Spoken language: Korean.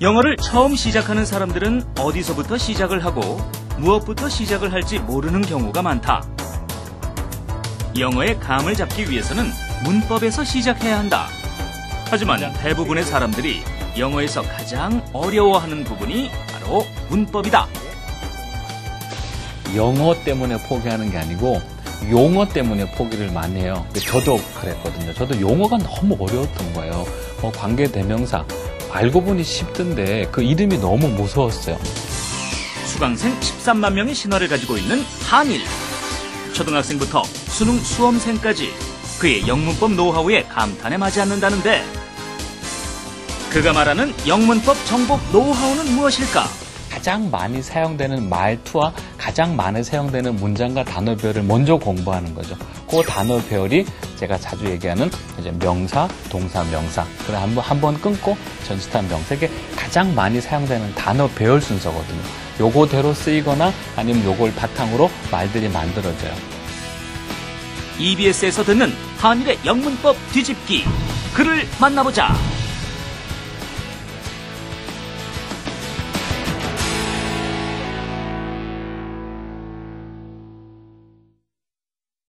영어를 처음 시작하는 사람들은 어디서부터 시작을 하고 무엇부터 시작을 할지 모르는 경우가 많다. 영어의 감을 잡기 위해서는 문법에서 시작해야 한다. 하지만 대부분의 사람들이 영어에서 가장 어려워하는 부분이 바로 문법이다. 영어 때문에 포기하는 게 아니고 용어 때문에 포기를 많이 해요. 저도 그랬거든요. 저도 용어가 너무 어려웠던 거예요. 뭐 관계 대명사 알고 보니 쉽던데 그 이름이 너무 무서웠어요. 수강생 13만 명의 신화를 가지고 있는 한일. 초등학생부터 수능 수험생까지 그의 영문법 노하우에 감탄에 맞지 않는다는데 그가 말하는 영문법 정복 노하우는 무엇일까? 가장 많이 사용되는 말투와 가장 많이 사용되는 문장과 단어별을 먼저 공부하는 거죠. 그 단어별이 제가 자주 얘기하는 이제 명사, 동사, 명사. 그래 한번 한번 끊고 전치탄 이게 가장 많이 사용되는 단어별 순서거든요. 요거대로 쓰이거나 아니면 요걸 바탕으로 말들이 만들어져요. EBS에서 듣는 한일의 영문법 뒤집기. 그를 만나보자.